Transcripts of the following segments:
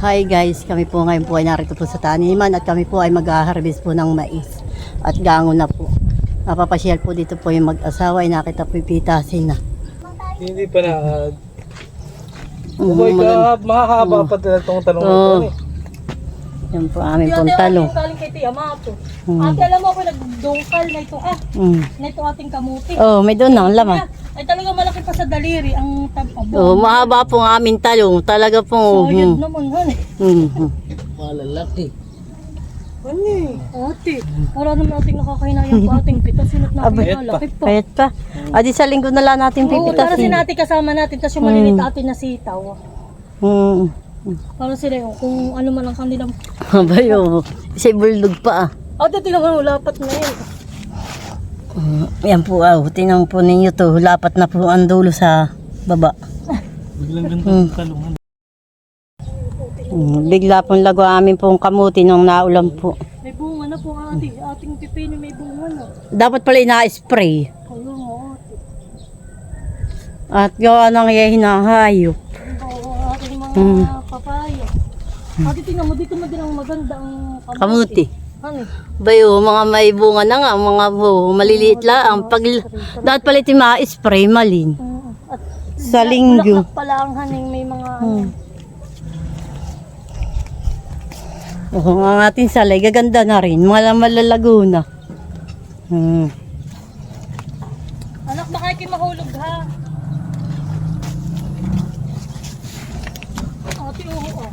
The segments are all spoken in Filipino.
Hi guys, kami po ngayon po ay narito po sa taniman at kami po ay mag-harvest po ng mais at gango na po. Napapasyal po dito po yung mag-asawa ay nakita po yung pitasin na. Hindi pa na. Mm, Oh my. God, mahahaba pa talaga itong tanong na ito. Eh. Yan po aming pong talong. Galing kay Tia Mato. Hmm. Ate, alam mo ako nagdungkal na ito ah, Mm. na ito ating kamuti. Oh, may doon ang laman. Ay talaga malaki pa sa daliri ang tababo. Oh, mahaba po ang aming talong. Talaga po. So, yun Mm. naman, han. Mm. Malalaki. Ano eh? Ate, wala naman ating nakakahinayang pa ating pitasin at Abay. nakinalaki pa. Payat pa. Adi sa linggo na lang natin Oo, para si pipitasin. natin kasama natin, tapos yung maliliit atin na sitaw. Mm. Para sila yung kung ano man ang kanilang... Abay, oh. Isa bulldog pa ah. Ate, tingnan mo, lapat na yun. Mm, Yan po, ah. Tinang po ninyo to. Lapat na po ang dulo sa baba. Biglang ganda Hmm. ng talungan. Mm, Bigla pong lago amin pong kamuti nung naulan po. May bunga na po ate, ating pipino may bunga na. Dapat pala ina-spray. Kaya mo ate. At gawa ng hinahayop. Oo, ating mga Hmm. papaya. Ate, tingnan mo, dito mo din ang maganda ang Kamuti. Ano? Bayo, mga may bunga na nga, mga po, maliliit lang. Pag, dapat pala ito ma-spray, malin. Oo. At Sa linggo. bulaklak pala ang haning may mga ano. Hmm. Oo, ang ating salay, gaganda na rin. Mga malalago na. Hmm. Anak, baka kayo mahulog ha. Ate, oo.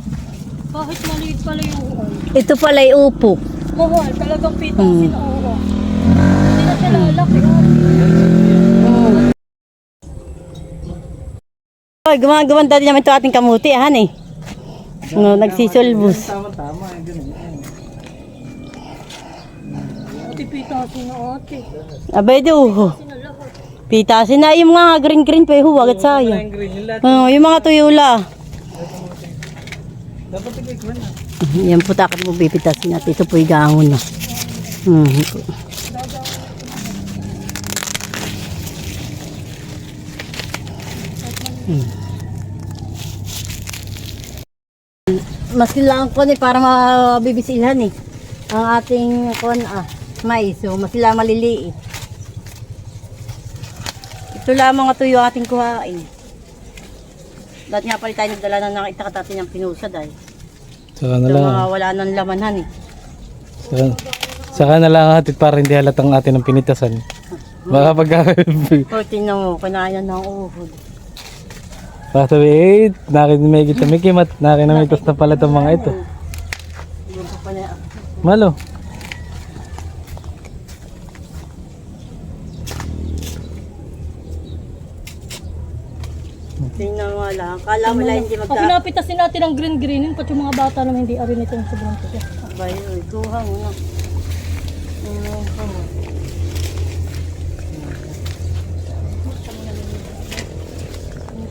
Bakit maliit pala yung uwan? Ito pala ay upo. Mahal, talagang Hmm. pitasin ang uwan. Hindi na sila lalaki. ate. Mm. Ay, gumagawan din naman ito ating kamuti, han eh. No, nagsisulbus. Tama-tama. eh, ganun. Ate, pitasin na ate. Abay do. Pitasin na lahat. Pitasin na yung mga green green pa huwag at sayang. Yung green yung. Oh, yung mga tuyula. Dapat tignan na. Yan po takot mo pipitasin natin. Ito po yung gangon na. Hmm. Hmm. Mas kailangan ko ni para mabibisihan eh. Ang ating kon ah, mais. So, mas kailangan maliliit. Ito lamang ito yung ating kuhain. Dati nga pala tayo nagdala na nakita ka natin ng pinusad ay. Saka na lang. mga wala nang lamanhan eh. Saka, saka na lang hatid para hindi halatang atin ng pinitasan. Baka pag O, tingnan mo, kinain na ng uhod. Baka sabi, eh, nakin may kita may kimat, nakin na may tos na pala itong mga ito. Malo. Tingnan mo lang. Kala mo lang hindi magka... pinapitasin natin ang green greenin, pati yung mga bata naman hindi arin ito yung sobrang tigas. Abay, oy, kuha mo na. Tingnan ko mo.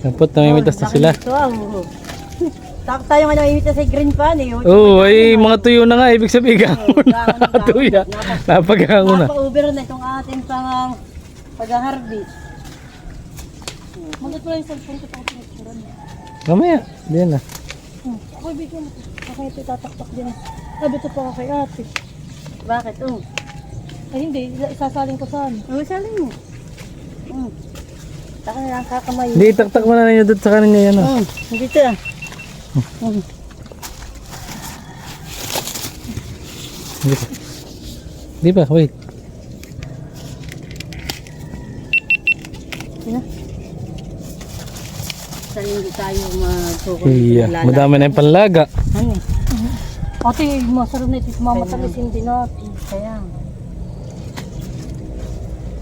Napot, namimitas na sila. Ito. Takot tayo nga namimita sa green pan eh. Oo, oh, ay mga tuyo na nga, ibig sabihin gangon na Tuya. Napagango na. Napa-over na itong ating pang pag-harvest. Magkat pala yung cellphone ko tapos nagsuran. Mamaya, diyan na. Hmm. Ako ibigyan mo. Ako ito tataktak din. Sabi ito pa kay ate. Bakit? Oh. Ay hindi, isasaling ko saan. Ano salin mo? Mm. Taka na lang kakamay. Hindi, taktak mo na ninyo doon sa kanin niya yan. ah. Mm. Dito ah. Mm. Hindi pa. Hindi pa, wait. Sa linggo tayo magkukul. Iya, madami na yung panlaga. Ano? Ate, masarap na ito. Mamatalisin din natin. Kaya.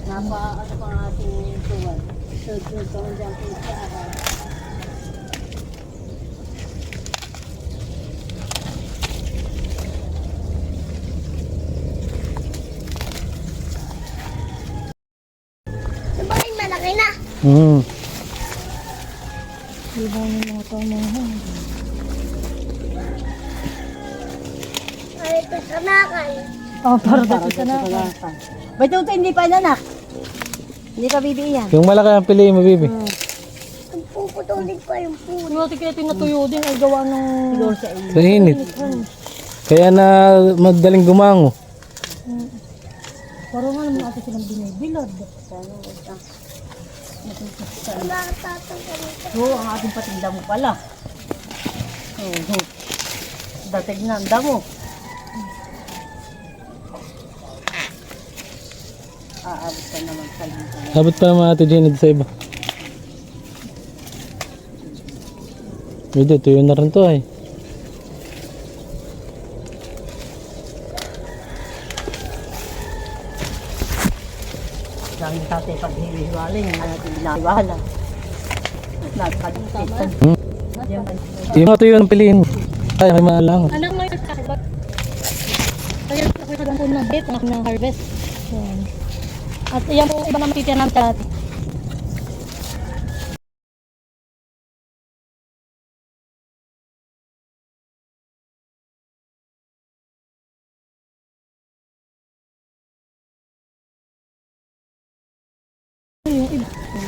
Napa, ano pa ang ating tuwan? Sunod-sunod pa man dyan po sa araw. Hmm. Ibang yung mga tao na yun. Oh, para dito sa na. Ba't ito hindi pa inanak? Hindi pa bibi yan. Yung malaki ang piliin mo, baby. Hmm. Yung ate kaya tinatuyo din ay gawa ng... Sa. Sa init. Kaya na madaling gumango. Parang nga naman ate silang binibilad. Oo, ang ating patinda mo pala. Oo. Datig na ang damo. Aabot ka naman sa linggo. Abot pa naman ate Jenny sa iba. Medyo tuyo na rin to ay. Dahil tatay paghihiwalay, hindi natin binahiwala. At nagkalimutan. Hmm? Yung mga tuyo ng piliin. Ay, may malang. Anak mo yung kakibag. Kaya ako yung kagantun ng bait, anak ng harvest. At iyan po iba na matitiyan namin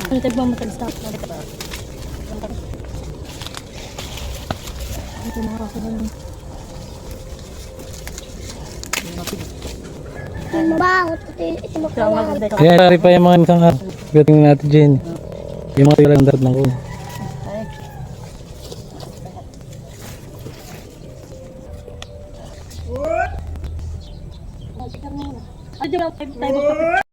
iba. Tayo ba matalis na? Ito mga raso na lang. Ito ang maganda. Kaya sari pa yung mga isang araw. Gating natin Jenny. Yung mga tuyo lang dapat ng kuno. Ay, Ay, di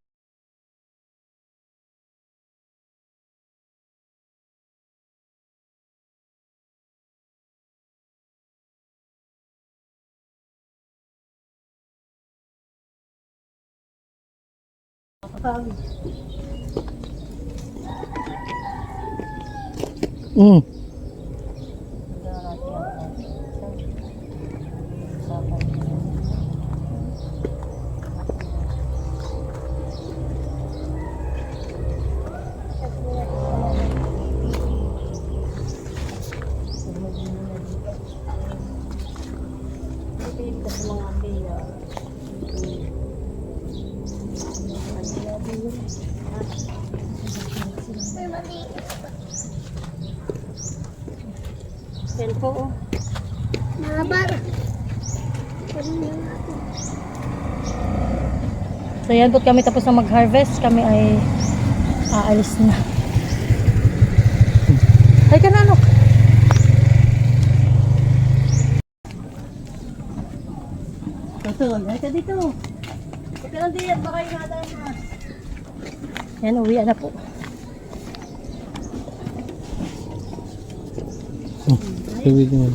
magpapit. Mm. Yan po. oh. So yan po kami tapos na mag-harvest. Kami ay aalis na. Ay ka na ano? Tutol, ay ka dito. Ito lang diyan, baka yung nadaan na. Yan, uwi na po. Tubig mo.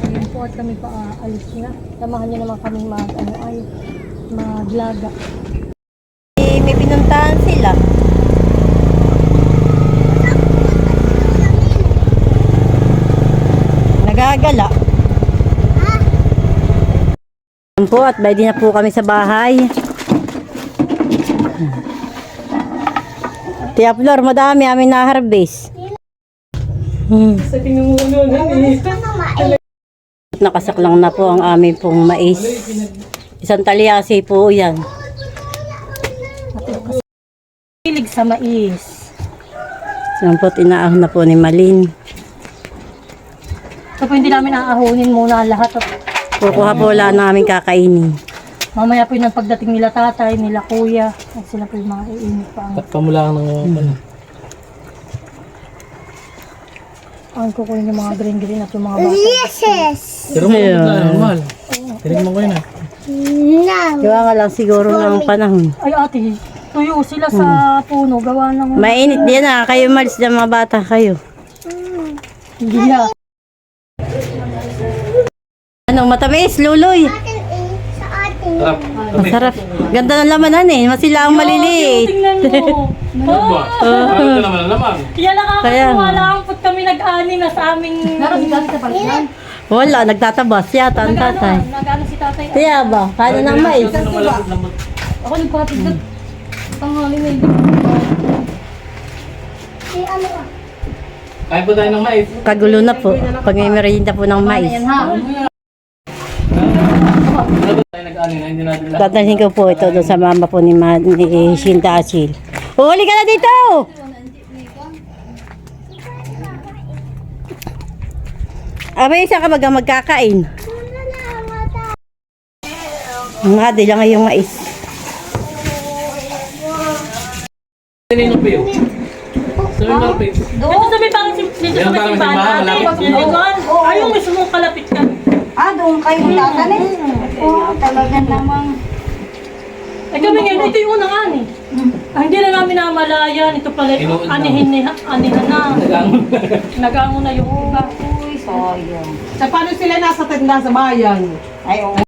Ayun po at kami pa aalis na. Samahan niyo naman kami mag, ano ay, maglaga. Eh, May pinuntahan sila. Nagagala. Yan po at ready na po kami sa bahay. Tia Flor, madami aming na-harvest. Hmm. Sa pinungulo na ni. Nakasaklang na po ang aming pong mais. Isang talyasi po yan. Hilig sa mais. Yan po, tinaahon na po ni Malin. So po hindi namin aahunin muna lahat. Kukuha po wala namin kakainin. Mamaya po yung pagdating nila tatay, nila kuya. At sila po yung mga iinit pa. ang- Pamulaan ng ano. Ang kukunin yung mga green-green at yung mga bata. Pero mo na normal. Tinigman ko yun ah. Gawa nga lang siguro ng panahon. Ay ate, tuyo sila sa puno. Gawa ng... Mainit din na. Kayo malis na mga bata kayo. Hindi na. Ano, matamis, luloy. Sarap. Masarap. Ganda ng lamanan eh. Masila ang maliliit. Tingnan mo. Oh, Ano na naman ang lamang? Kaya Kaya nakakatuwa lang po kami nag-ani na sa aming... Naroon si tatay sa palitan. Wala, nagtatabas yata ang tatay. Nag-ano si tatay. Kaya ba? Kaya ng mais. Ako nagpatid doon. Tanghali na yun. Kain po tayo ng mais. Kagulo na po. Pag may merienda po ng mais. Ano ba Dadalhin ko po ito doon sa mama po ni, Ma, ni Shinta Asil. Huli ka na dito! Abay, isa ka baga magkakain. Nga, di lang ngayong mais. Sino yung piyo? Sino yung piyo? Dito sa may pang simbahan natin. Ayaw mismo kalapit ka. Ah, doon kayo tatanim? Oo, talaga namang. Eh kami ngayon, ito yung unang ani. Ah, hindi na namin namalayan. Ito pala, Inuun na. anihin, ni- anihan na. Nagangon. Nagango na yung iba. Uy, sayang. Sa paano sila nasa tanda sa bayan? Ay, oo.